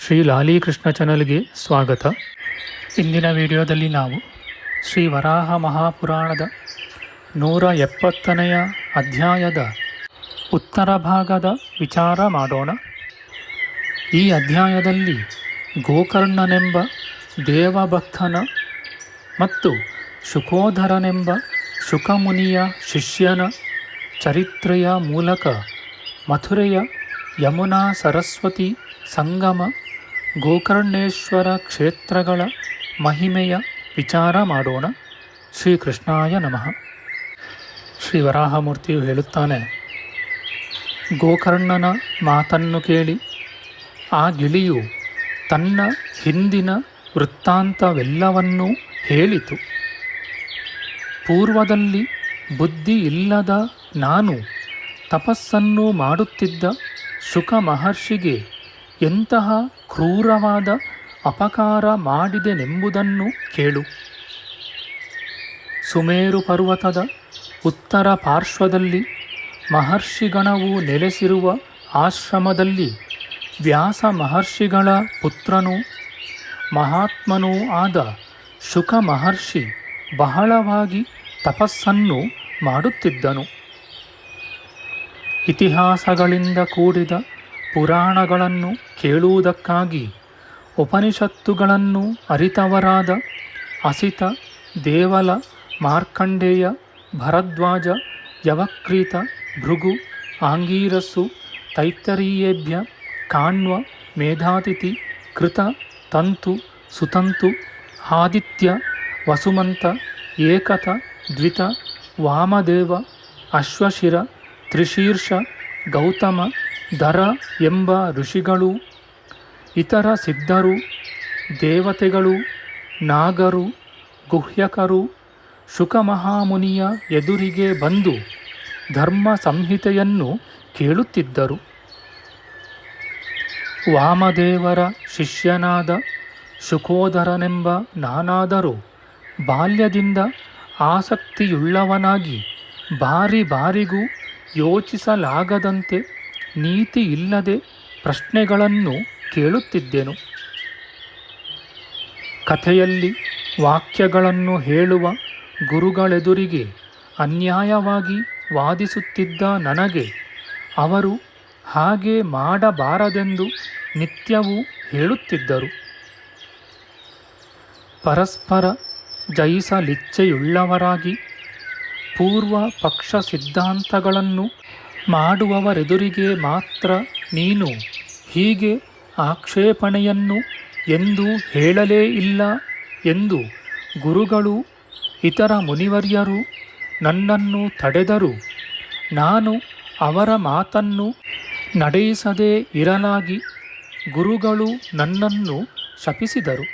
ಶ್ರೀ ಲಾಲೀಕೃಷ್ಣ ಚಾನಲ್ಗೆ ಸ್ವಾಗತ. ಇಂದಿನ ವಿಡಿಯೋದಲ್ಲಿ ನಾವು ಶ್ರೀ ವರಾಹ ಮಹಾಪುರಾಣದ ನೂರ ಎಪ್ಪತ್ತನೆಯ ಅಧ್ಯಾಯದ ಉತ್ತರ ಭಾಗದ ವಿಚಾರ ಮಾಡೋಣ. ಈ ಅಧ್ಯಾಯದಲ್ಲಿ ಗೋಕರ್ಣನೆಂಬ ದೇವಭಕ್ತನ ಮತ್ತು ಶುಕೋಧರನೆಂಬ ಶುಕಮುನಿಯ ಶಿಷ್ಯನ ಚರಿತ್ರೆಯ ಮೂಲಕ ಮಥುರೆಯ ಯಮುನಾ ಸರಸ್ವತಿ ಸಂಗಮ ಗೋಕರ್ಣೇಶ್ವರ ಕ್ಷೇತ್ರಗಳ ಮಹಿಮೆಯ ವಿಚಾರ ಮಾಡೋಣ. ಶ್ರೀಕೃಷ್ಣಾಯ ನಮಃ. ಶ್ರೀ ವರಾಹಮೂರ್ತಿಯು ಹೇಳುತ್ತಾನೆ, ಗೋಕರ್ಣನ ಮಾತನ್ನು ಕೇಳಿ ಆ ಗಿಳಿಯು ತನ್ನ ಹಿಂದಿನ ವೃತ್ತಾಂತವೆಲ್ಲವನ್ನೂ ಹೇಳಿತು. ಪೂರ್ವದಲ್ಲಿ ಬುದ್ಧಿ ಇಲ್ಲದ ನಾನು ತಪಸ್ಸನ್ನು ಮಾಡುತ್ತಿದ್ದ ಶುಕ ಮಹರ್ಷಿಗೆ ಎಂತಹ ಕ್ರೂರವಾದ ಅಪಕಾರ ಮಾಡಿದೆನೆಂಬುದನ್ನು ಕೇಳು. ಸುಮೇರು ಪರ್ವತದ ಉತ್ತರ ಪಾರ್ಶ್ವದಲ್ಲಿ ಮಹರ್ಷಿಗಣವು ನೆಲೆಸಿರುವ ಆಶ್ರಮದಲ್ಲಿ ವ್ಯಾಸ ಮಹರ್ಷಿಗಳ ಪುತ್ರನೂ ಮಹಾತ್ಮನೂ ಆದ ಶುಕ ಮಹರ್ಷಿ ಬಹಳವಾಗಿ ತಪಸ್ಸನ್ನು ಮಾಡುತ್ತಿದ್ದನು. ಇತಿಹಾಸಗಳಿಂದ ಕೂಡಿದ ಪುರಾಣಗಳನ್ನು ಕೇಳುವುದಕ್ಕಾಗಿ, ಉಪನಿಷತ್ತುಗಳನ್ನು ಅರಿತವರಾದ ಅಸಿತ, ದೇವಲ, ಮಾರ್ಕಂಡೇಯ, ಭರದ್ವಾಜ, ಯವಕ್ರೀತ, ಭೃಗು, ಆಂಗೀರಸ್ಸು, ತೈತ್ತರೀಯೇಭ್ಯ, ಕಾಣ್ವ, ಮೇಧಾತಿಥಿ, ಕೃತ, ತಂತು, ಸುತಂತು, ಆದಿತ್ಯ, ವಸುಮಂತ, ಏಕತ, ದ್ವಿತ, ವಾಮದೇವ, ಅಶ್ವಶಿರ, ತ್ರಿಶೀರ್ಷ, ಗೌತಮ ದರ ಎಂಬ ಋಷಿಗಳು, ಇತರ ಸಿದ್ಧರು, ದೇವತೆಗಳು, ನಾಗರು, ಗುಹ್ಯಕರು, ಶುಕಮಹಾಮುನಿಯ ಎದುರಿಗೆ ಬಂದು ಧರ್ಮ ಸಂಹಿತೆಯನ್ನು ಕೇಳುತ್ತಿದ್ದರು. ವಾಮದೇವರ ಶಿಷ್ಯನಾದ ಶುಕೋದರನೆಂಬ ನಾನಾದರೂ ಬಾಲ್ಯದಿಂದ ಆಸಕ್ತಿಯುಳ್ಳವನಾಗಿ ಬಾರಿ ಬಾರಿಗೂ ಯೋಚಿಸಲಾಗದಂತೆ ನೀತಿ ಇಲ್ಲದೆ ಪ್ರಶ್ನೆಗಳನ್ನು ಕೇಳುತ್ತಿದ್ದೆನು. ಕಥೆಯಲ್ಲಿ ವಾಕ್ಯಗಳನ್ನು ಹೇಳುವ ಗುರುಗಳೆದುರಿಗೆ ಅನ್ಯಾಯವಾಗಿ ವಾದಿಸುತ್ತಿದ್ದ ನನಗೆ ಅವರು ಹಾಗೆ ಮಾಡಬಾರದೆಂದು ನಿತ್ಯವೂ ಹೇಳುತ್ತಿದ್ದರು. ಪರಸ್ಪರ ಜಯಿಸಲಿಚ್ಛೆಯುಳ್ಳವರಾಗಿ ಪೂರ್ವ ಪಕ್ಷ ಸಿದ್ಧಾಂತಗಳನ್ನು ಮಾಡುವವರೆದುರಿಗೆ ಮಾತ್ರ ನೀನು ಹೀಗೆ ಆಕ್ಷೇಪಣೆಯನ್ನು ಎಂದು ಹೇಳಲೇ ಇಲ್ಲ ಎಂದು ಗುರುಗಳು, ಇತರ ಮುನಿವರ್ಯರು ನನ್ನನ್ನು ತಡೆದರು. ನಾನು ಅವರ ಮಾತನ್ನು ನಡೆಯಿಸದೇ ಇರಲಾಗಿ ಗುರುಗಳು ನನ್ನನ್ನು ಶಪಿಸಿದರು.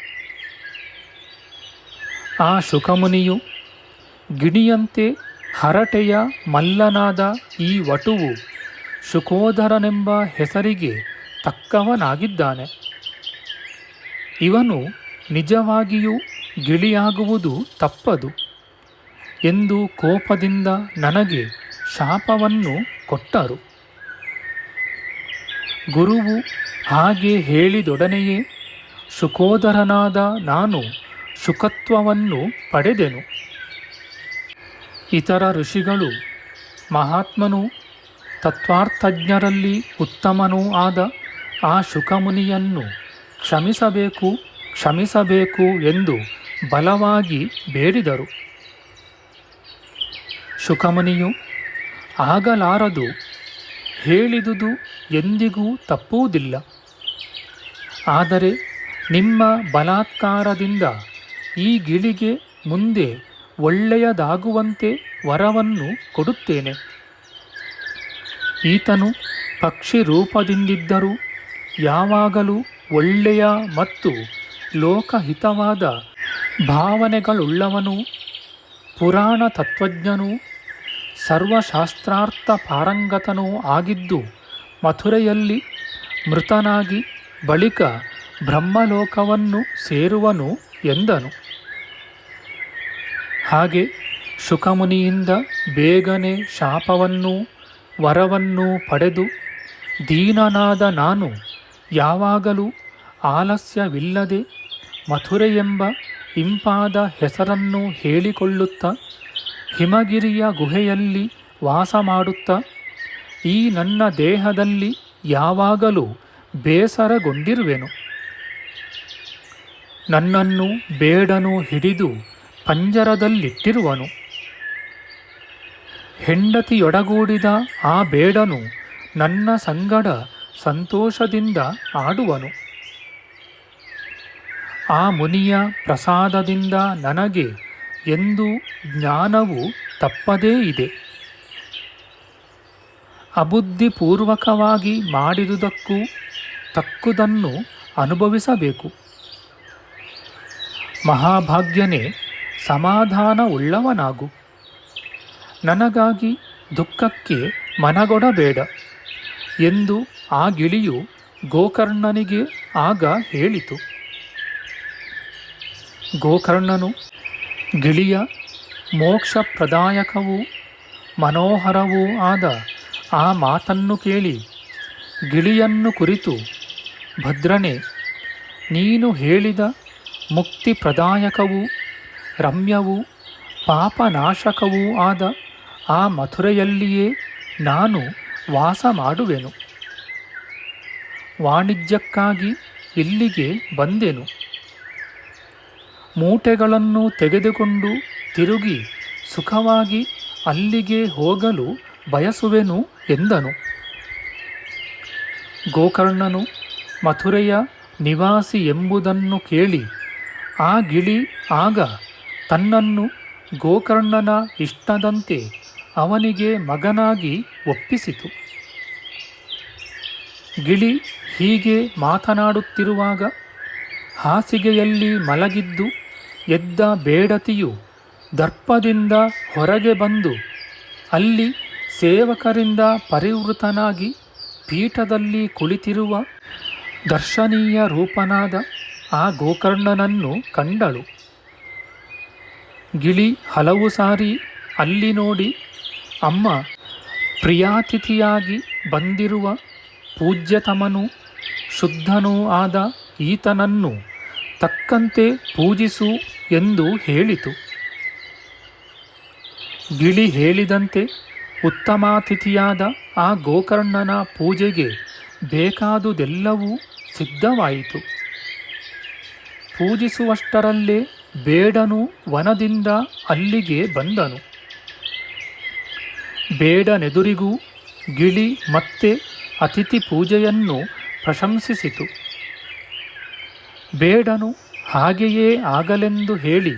ಆ ಶುಕಮುನಿಯು ಗಿಣಿಯಂತೆ ಹರಟೆಯ ಮಲ್ಲನಾದ ಈ ವಟುವು ಶುಕೋಧರನೆಂಬ ಹೆಸರಿಗೆ ತಕ್ಕವನಾಗಿದ್ದಾನೆ. ಇವನು ನಿಜವಾಗಿಯೂ ಗಿಳಿಯಾಗುವುದು ತಪ್ಪದು ಎಂದು ಕೋಪದಿಂದ ನನಗೆ ಶಾಪವನ್ನು ಕೊಟ್ಟರು. ಗುರುವು ಹಾಗೆ ಹೇಳಿದೊಡನೆಯೇ ಶುಕೋದರನಾದ ನಾನು ಶುಕತ್ವವನ್ನು ಪಡೆದೆನು. ಇತರ ಋಷಿಗಳು ಮಹಾತ್ಮನು ತತ್ವಾರ್ಥಜ್ಞರಲ್ಲಿ ಉತ್ತಮನೂ ಆದ ಆ ಶುಕಮುನಿಯನ್ನು ಕ್ಷಮಿಸಬೇಕು ಕ್ಷಮಿಸಬೇಕು ಎಂದು ಬಲವಾಗಿ ಬೇಡಿದರು. ಶುಕಮುನಿಯು ಆಗಲಾರದು ಹೇಳಿದುದು ಎಂದಿಗೂ ತಪ್ಪುವುದಿಲ್ಲ. ಆದರೆ ನಿಮ್ಮ ಬಲಾತ್ಕಾರದಿಂದ ಈ ಗಿಳಿಗೆ ಮುಂದೆ ಒಳ್ಳೆಯದಾಗುವಂತೆ ವರವನ್ನು ಕೊಡುತ್ತೇನೆ. ಈತನು ಪಕ್ಷಿ ರೂಪದಿಂದಿದ್ದರೂ ಯಾವಾಗಲೂ ಒಳ್ಳೆಯ ಮತ್ತು ಲೋಕಹಿತವಾದ ಭಾವನೆಗಳುಳ್ಳವನು ಪುರಾಣ ತತ್ವಜ್ಞನೂ ಸರ್ವಶಾಸ್ತ್ರಾರ್ಥ ಪಾರಂಗತನೂ ಆಗಿದ್ದು ಮಥುರೆಯಲ್ಲಿ ಮೃತನಾಗಿ ಬಳಿಕ ಬ್ರಹ್ಮಲೋಕವನ್ನು ಸೇರುವನು ಎಂದನು. ಹಾಗೆ ಶುಕಮುನಿಯಿಂದ ಬೇಗನೆ ಶಾಪವನ್ನೂ ವರವನ್ನೂ ಪಡೆದು ದೀನನಾದ ನಾನು ಯಾವಾಗಲೂ ಆಲಸ್ಯವಿಲ್ಲದೆ ಮಥುರೆಯೆಂಬ ಇಂಪಾದ ಹೆಸರನ್ನು ಹೇಳಿಕೊಳ್ಳುತ್ತಾ ಹಿಮಗಿರಿಯ ಗುಹೆಯಲ್ಲಿ ವಾಸ ಮಾಡುತ್ತಾ ಈ ನನ್ನ ದೇಹದಲ್ಲಿ ಯಾವಾಗಲೂ ಬೇಸರಗೊಂಡಿರುವೆನು. ನನ್ನನ್ನು ಬೇಡನು ಹಿಡಿದು ಪಂಜರದಲ್ಲಿಟ್ಟಿರುವನು. ಹೆಂಡತಿಯೊಡಗೂಡಿದ ಆ ಬೇಡನು ನನ್ನ ಸಂಗಡ ಸಂತೋಷದಿಂದ ಆಡುವನು. ಆ ಮುನಿಯ ಪ್ರಸಾದದಿಂದ ನನಗೆ ಎಂದು ಜ್ಞಾನವು ತಪ್ಪದೇ ಇದೆ. ಅಬುದ್ಧಿಪೂರ್ವಕವಾಗಿ ಮಾಡಿದುದಕ್ಕೂ ತಕ್ಕುದನ್ನು ಅನುಭವಿಸಬೇಕು. ಮಹಾಭಾಗ್ಯನೇ ಸಮಾಧಾನವುಳ್ಳವನಾಗು. ನನಗಾಗಿ ದುಃಖಕ್ಕೆ ಮನಗೊಡಬೇಡ. ಎಂದು ಆ ಗಿಳಿಯು ಗೋಕರ್ಣನಿಗೆ ಆಗ ಹೇಳಿತು. ಗೋಕರ್ಣನು, ಗಿಳಿಯ ಮೋಕ್ಷಪ್ರದಾಯಕವೂ ಮನೋಹರವೂ ಆದ ಆ ಮಾತನ್ನು ಕೇಳಿ ಗಿಳಿಯನ್ನು ಕುರಿತು, ಭದ್ರನೇ, ನೀನು ಹೇಳಿದ ಮುಕ್ತಿಪ್ರದಾಯಕವೂ ರಮ್ಯವೂ ಪಾಪನಾಶಕವೂ ಆದ ಆ ಮಥುರೆಯಲ್ಲಿಯೇ ನಾನು ವಾಸ ಮಾಡುವೆನು ವಾಣಿಜ್ಯಕ್ಕಾಗಿ ಇಲ್ಲಿಗೆ ಬಂದೆನು. ಮೂಟೆಗಳನ್ನು ತೆಗೆದುಕೊಂಡು ತಿರುಗಿ ಸುಖವಾಗಿ ಅಲ್ಲಿಗೆ ಹೋಗಲು ಬಯಸುವೆನು ಎಂದನು. ಗೋಕರ್ಣನು ಮಥುರೆಯ ನಿವಾಸಿ ಎಂಬುದನ್ನು ಕೇಳಿ ಆ ಗಿಳಿ ಆಗ ತನ್ನನ್ನು ಗೋಕರ್ಣನ ಇಷ್ಟದಂತೆ ಅವನಿಗೆ ಮಗನಾಗಿ ಒಪ್ಪಿಸಿತು. ಗಿಳಿ ಹೀಗೆ ಮಾತನಾಡುತ್ತಿರುವಾಗ ಹಾಸಿಗೆಯಲ್ಲಿ ಮಲಗಿದ್ದು ಎದ್ದ ಬೇಡತಿಯು ದರ್ಪದಿಂದ ಹೊರಗೆ ಬಂದು ಅಲ್ಲಿ ಸೇವಕರಿಂದ ಪರಿವೃತನಾಗಿ ಪೀಠದಲ್ಲಿ ಕುಳಿತಿರುವ ದರ್ಶನೀಯ ರೂಪನಾದ ಆ ಗೋಕರ್ಣನನ್ನು ಕಂಡಳು. ಗಿಳಿ ಹಲವು ಸಾರಿ ಅಲ್ಲಿ ನೋಡಿ ಅಮ್ಮ ಪ್ರಿಯಾತಿಥಿಯಾಗಿ ಬಂದಿರುವ ಪೂಜ್ಯತಮನೂ ಶುದ್ಧನೂ ಆದ ಈತನನ್ನು ತಕ್ಕಂತೆ ಪೂಜಿಸು ಎಂದು ಹೇಳಿತು. ಗಿಳಿ ಹೇಳಿದಂತೆ ಉತ್ತಮಾತಿಥಿಯಾದ ಆ ಗೋಕರ್ಣನ ಪೂಜೆಗೆ ಬೇಕಾದುದೆಲ್ಲವೂ ಸಿದ್ಧವಾಯಿತು. ಪೂಜಿಸುವಷ್ಟರಲ್ಲೇ ಬೇಡನು ವನದಿಂದ ಅಲ್ಲಿಗೆ ಬಂದನು. ಬೇಡನೆದುರಿಗೂ ಗಿಳಿ ಮತ್ತೆ ಅತಿಥಿ ಪೂಜೆಯನ್ನು ಪ್ರಶಂಸಿಸಿತು. ಬೇಡನು ಹಾಗೆಯೇ ಆಗಲೆಂದು ಹೇಳಿ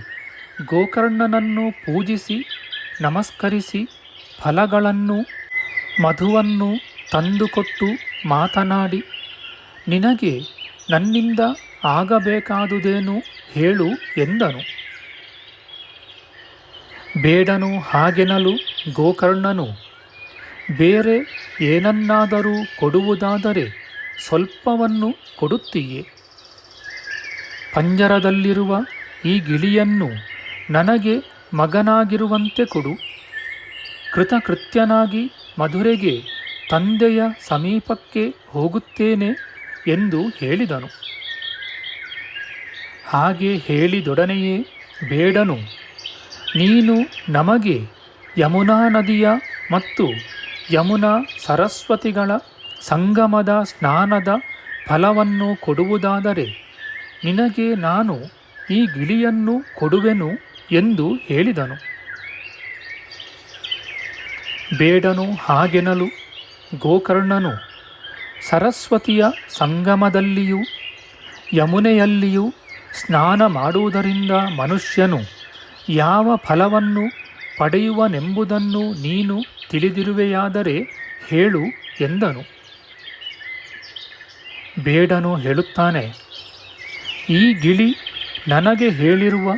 ಗೋಕರ್ಣನನ್ನು ಪೂಜಿಸಿ, ನಮಸ್ಕರಿಸಿ ಫಲಗಳನ್ನು, ಮಧುವನ್ನು ತಂದುಕೊಟ್ಟು ಮಾತನಾಡಿ, ನಿನಗೆ ನನ್ನಿಂದ ಆಗಬೇಕಾದುದೇನು? ಹೇಳು ಎಂದನು. ಬೇಡನು ಹಾಗೆನಲು ಗೋಕರ್ಣನು. ಬೇರೆ ಏನನ್ನಾದರೂ ಕೊಡುವುದಾದರೆ ಸ್ವಲ್ಪವನ್ನು ಕೊಡುತ್ತೀಯೆ. ಪಂಜರದಲ್ಲಿರುವ ಈ ಗಿಳಿಯನ್ನು ನನಗೆ ಮಗನಾಗಿರುವಂತೆ ಕೊಡು. ಕೃತಕೃತ್ಯನಾಗಿ ಮಧುರೆಗೆ ತಂದೆಯ ಸಮೀಪಕ್ಕೆ ಹೋಗುತ್ತೇನೆ ಎಂದು ಹೇಳಿದನು. ಹಾಗೆ ಹೇಳಿದೊಡನೆಯೇ, ಬೇಡನು, ನೀನು ನಮಗೆ ಯಮುನಾ ನದಿಯ ಮತ್ತು ಯಮುನಾ ಸರಸ್ವತಿಗಳ ಸಂಗಮದ ಸ್ನಾನದ ಫಲವನ್ನು ಕೊಡುವುದಾದರೆ ನಿನಗೆ ನಾನು ಈ ಗಿಳಿಯನ್ನು ಕೊಡುವೆನು ಎಂದು ಹೇಳಿದನು. ಬೇಡನು ಹಾಗೆನಲು, ಗೋಕರ್ಣನು ಸರಸ್ವತಿಯ ಸಂಗಮದಲ್ಲಿಯೂ ಯಮುನೆಯಲ್ಲಿಯೂ ಸ್ನಾನ ಮಾಡುವುದರಿಂದ ಮನುಷ್ಯನು ಯಾವ ಫಲವನ್ನು ಪಡೆಯುವನೆಂಬುದನ್ನು ನೀನು ತಿಳಿದಿರುವೆಯಾದರೆ ಹೇಳು ಎಂದನು. ಬೇಡನು ಹೇಳುತ್ತಾನೆ, ಈ ಗಿಳಿ ನನಗೆ ಹೇಳಿರುವ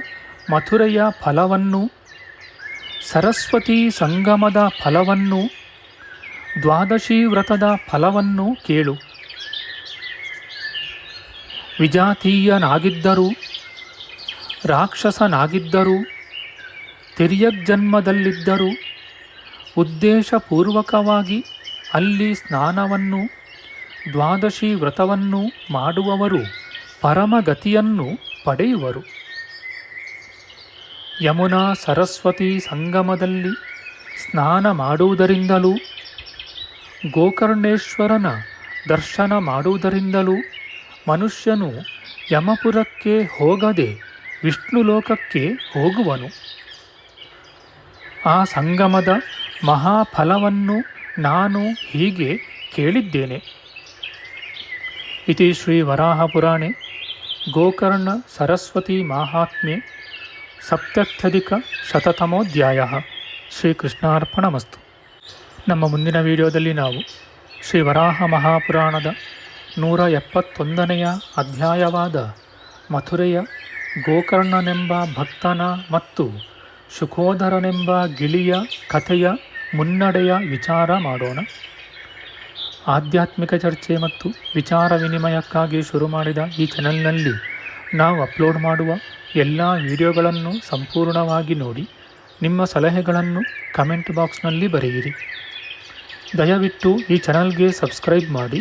ಮಥುರೆಯ ಫಲವನ್ನು, ಸರಸ್ವತಿ ಸಂಗಮದ ಫಲವನ್ನು ದ್ವಾದಶಿ ವ್ರತದ ಫಲವನ್ನು ಕೇಳು. ವಿಜಾತೀಯನಾಗಿದ್ದರೂ, ರಾಕ್ಷಸನಾಗಿದ್ದರೂ, ತಿರ್ಯಗ್ಜನ್ಮದಲ್ಲಿದ್ದರೂ. ಉದ್ದೇಶಪೂರ್ವಕವಾಗಿ ಅಲ್ಲಿ ಸ್ನಾನವನ್ನು, ದ್ವಾದಶಿ ವ್ರತವನ್ನು ಮಾಡುವವರು ಪರಮಗತಿಯನ್ನು ಪಡೆಯುವರು. ಯಮುನಾ ಸರಸ್ವತಿ ಸಂಗಮದಲ್ಲಿ ಸ್ನಾನ ಮಾಡುವುದರಿಂದಲೂ, ಗೋಕರ್ಣೇಶ್ವರನ ದರ್ಶನ ಮಾಡುವುದರಿಂದಲೂ ಮನುಷ್ಯನು ಯಮಪುರಕ್ಕೆ ಹೋಗದೆ ವಿಷ್ಣು ಲೋಕಕ್ಕೆ ಹೋಗುವನು. ಆ ಸಂಗಮದ ಮಹಾಫಲವನ್ನು ನಾನು ಹೀಗೆ ಕೇಳಿದ್ದೇನೆ. ಇತಿ ಶ್ರೀ ವರಾಹಪುರಾಣೆ, ಗೋಕರ್ಣ ಸರಸ್ವತಿ ಮಾಹಾತ್ಮ್ಯೆ, ಸಪ್ತತ್ಯಧಿಕ ಶತತಮೋಧ್ಯಾಯ. ಶ್ರೀಕೃಷ್ಣಾರ್ಪಣಮಸ್ತು. ನಮ್ಮ ಮುಂದಿನ ವಿಡಿಯೋದಲ್ಲಿ ನಾವು ಶ್ರೀ ವರಾಹ ಮಹಾಪುರಾಣದ ನೂರ ಎಪ್ಪತ್ತೊಂದನೆಯ ಅಧ್ಯಾಯವಾದ ಮಥುರೆಯ ಗೋಕರ್ಣನೆಂಬ ಭಕ್ತನ ಮತ್ತು ಶುಕೋಧರನೆಂಬ ಗಿಳಿಯ ಕಥೆಯ ಮುನ್ನಡೆಯ ವಿಚಾರ ಮಾಡೋಣ. ಆಧ್ಯಾತ್ಮಿಕ ಚರ್ಚೆ ಮತ್ತು ವಿಚಾರ ವಿನಿಮಯಕ್ಕಾಗಿ ಶುರು ಮಾಡಿದ ಈ ಚಾನೆಲ್ನಲ್ಲಿ ನಾವು ಅಪ್ಲೋಡ್ ಮಾಡುವ ಎಲ್ಲ ವಿಡಿಯೋಗಳನ್ನು ಸಂಪೂರ್ಣವಾಗಿ ನೋಡಿ, ನಿಮ್ಮ ಸಲಹೆಗಳನ್ನು ಕಮೆಂಟ್ ಬಾಕ್ಸ್ನಲ್ಲಿ ಬರೆಯಿರಿ. ದಯವಿಟ್ಟು ಈ ಚಾನಲ್ಗೆ ಸಬ್ಸ್ಕ್ರೈಬ್ ಮಾಡಿ